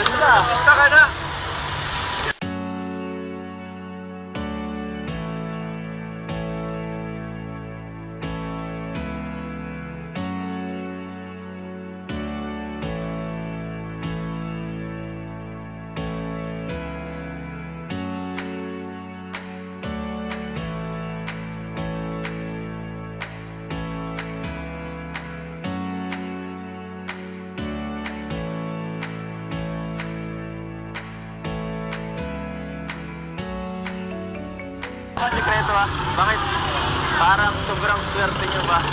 Ganda. Basta ka na. Ah? Bakit? Parang sobrang swerte nyo ba?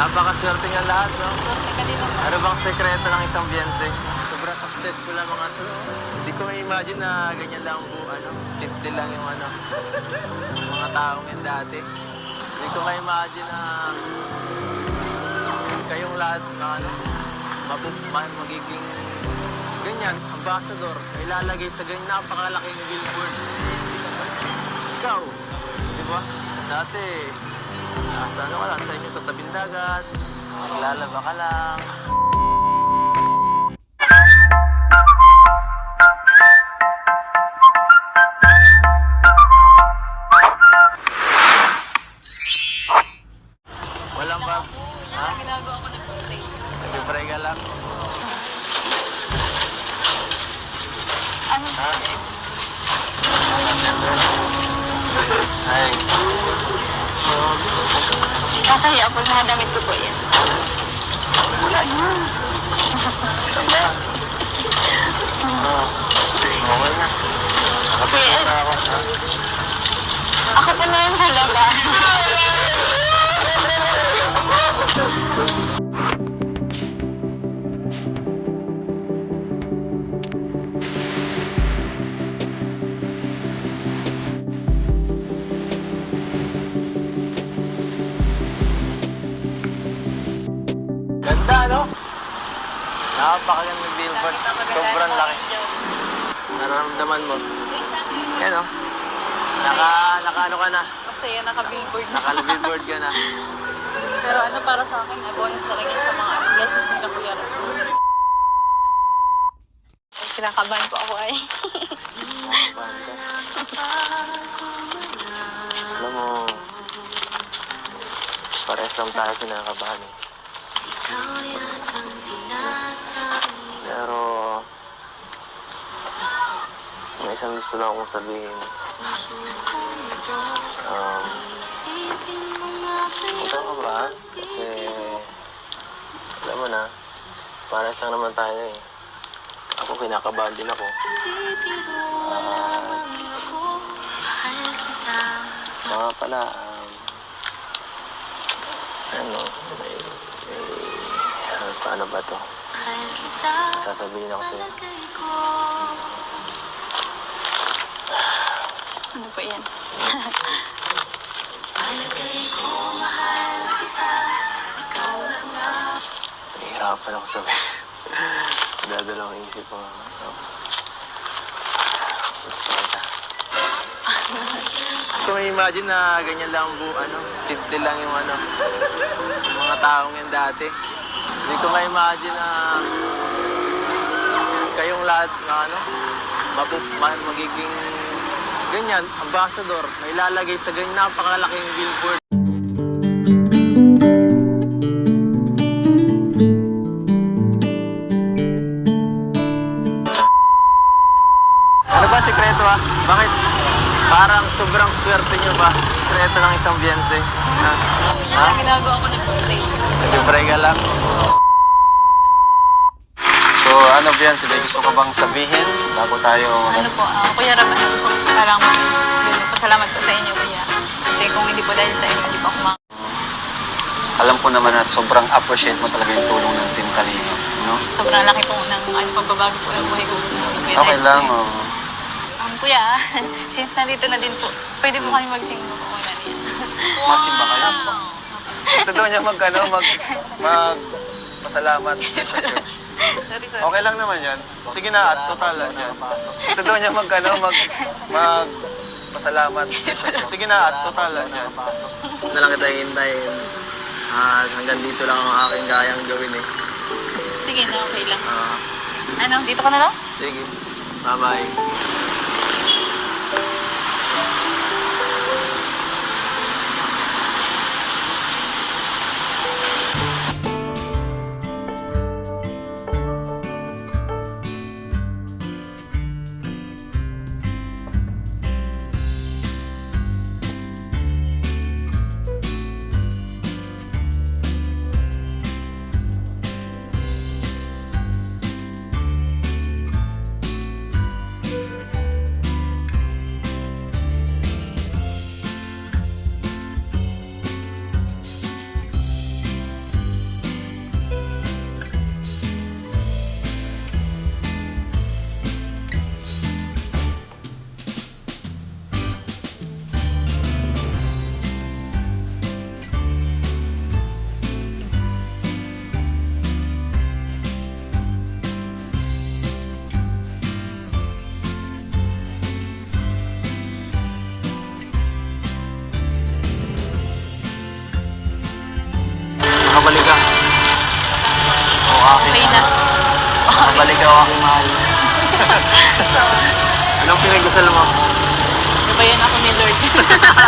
Napakaswerte nga lahat, no? Ano bang sekreto ng isang biyense? Sobrang successful ang mga to. Hindi ko ma-imagine na ganyan lang ang buo, ano? Simple lang yung ano, yung mga taong yan dati. Hindi ko ma-imagine na kayong lahat ano, mapup ma- magiging ganyan, ambassador, ilalagay sa ganyan napakalaking billboard. Ikaw, ba? Dati, nasa ano ka lang, sa inyo sa tabing dagat, naglalaba ka lang. Kakahiya po mga damit ko po yan. okay na. Ako. Ako po na yung halaba. Napakagandang billboard. Sobrang laki. Nararamdaman mo. Yan, oh. Naka, naka ano ka na? Masaya, naka-billboard na. Naka-billboard ka na. Pero ano para sa akin, na bonus na rin yan sa mga blessings nila Kuya. Ay, Kinakabahan po ako ay. Alam mo, parehas lang tayo kinakabahan eh. Pero, may isang gusto lang akong sabihin. Um, huwag kang kabahan kasi, alam mo na, parehas lang naman tayo eh. Ako kinakabahan din ako. At, mga pala, um, ano, may, may, ah, paano ba to? Sasabihin ako sa'yo. Ano po yan? Nahihirapan ako sabihin. Dadalawang isip ko. ano, Gusto kita. Ko imagine na ganyan lang ang buo, ano, simple lang yung ano, yung mga taong yan dati. Hindi ko ma-imagine na kayong lahat na ano, mapup ma- magiging ganyan, ambassador, na ilalagay sa ganyan napakalaking billboard. Ano ba sikreto ah? Bakit? Parang sobrang swerte nyo ba? Sikreto ng isang biyense. Ha? Yan ang ginagawa ko nag-pray. Nag-pray ka lang? Ano Bianca, may gusto ka bang sabihin bago tayo Ano po, ah, Kuya Ram, ano gusto ko parang yun, pasalamat po sa inyo, Kuya. Kasi kung hindi po dahil sa inyo, hindi po ako mak- alam ko naman at sobrang appreciate mo talaga yung tulong ng Team Kalino, no? Sobrang laki po ng ano, pagbabago po ng buhay ko. Kuya, Okay dahil lang, sa- oh. Um, kuya, since nandito na din po, pwede po kami mag-sing mo po na niya. Masimba kayo. Gusto daw niya mag, ano, mag, mag, pasalamat. Okay lang naman yan. Sige na, at total yan. Gusto daw niya mag, ano, mag, mag, pasalamat. Sige na, at total yan. Na lang kita hintayin. At hanggang dito lang ang aking kayang gawin eh. Sige na, okay lang. Ah, Ano, dito ka na lang? Sige. Bye-bye. Nakabalik ka. Oo, akin. Okay na. Nakabalik ka, aking mahal. Anong pinagdasal mo? Gabayan ako ni Lord.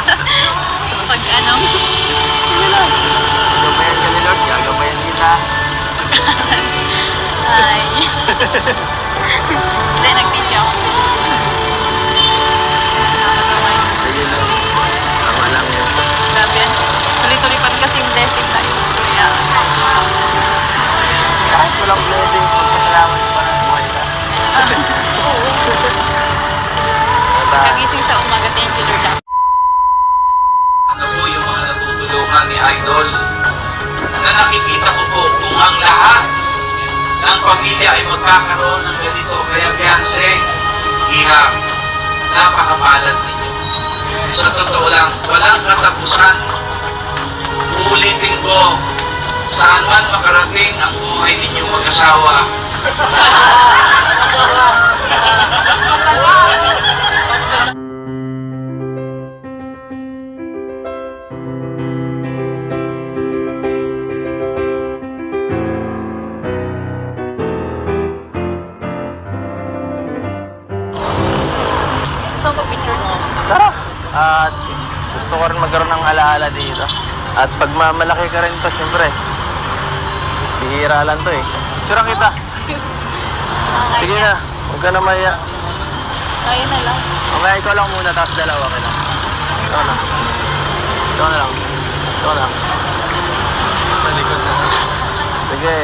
pamilya ay magkakaroon ng ganito. Kaya Beyonce, Iha, napakapalad ninyo. Sa totoo lang, walang katapusan. Uulitin ko, saan man makarating ang buhay ninyong mag-asawa, Gusto alaala dito. At pag mamalaki ka rin to, syempre. Bihira lang to eh. Tsura kita. Sige na, huwag ka na maya. Tayo na lang. Okay, ikaw lang muna, tapos dalawa ka na. Ikaw na. Ikaw na lang. Ikaw na lang. Sa likod na. Sige.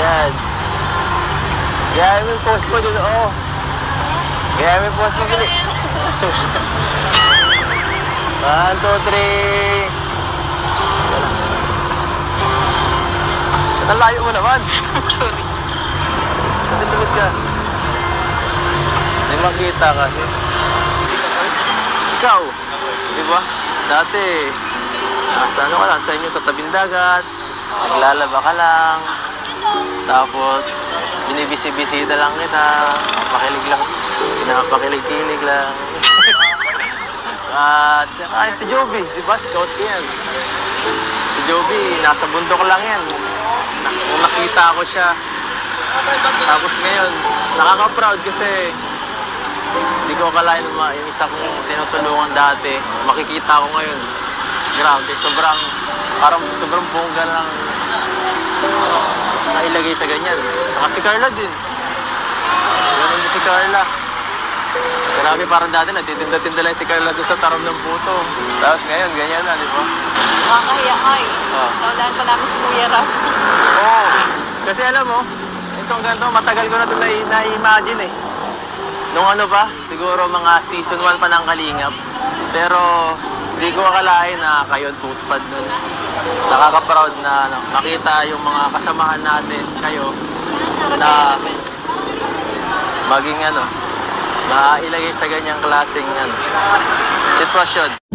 Ayan. Kaya yeah, I post mo dito, oh. Kaya yeah, I post mo dito. 1, 2, 3. Ang layo mo naman. Sorry. Nadilimit ka. Hindi makita kasi. Ikaw. Di ba? Dati, nasa ano ka lang, sa inyo sa tabing dagat. Naglalaba ka lang. Tapos, binibisibisita lang kita. Pakilig lang. Pinapakilig-kilig lang. Ah, at saka si Joby, di ba? Scout yan. Si Joby, nasa bundok lang yan. Nung nakita ko siya, tapos ngayon, nakaka-proud kasi hindi ko akalain na yung isa kong tinutulungan dati, makikita ko ngayon. Grabe, sobrang, parang sobrang bongga lang uh, nailagay sa ganyan. Saka si Carla din. Ganun din si Carla. Grabe, parang dati nagtitinda-tinda lang si Carla doon sa tarom ng puto. Tapos ngayon, ganyan na, di ba? Nakakahiya ka eh. Ah. Naunahan pa namin si Kuya Rap. Oo. Kasi alam mo, itong ganito, matagal ko na ito na- na-imagine eh. Nung ano pa, siguro mga season 1 pa ng Kalingap. Pero hindi ko akalain na kayo ang tutupad nun. Nakaka-proud na ano, makita yung mga kasamahan natin, kayo, na maging ano, mailagay sa ganyang klaseng ano, sitwasyon.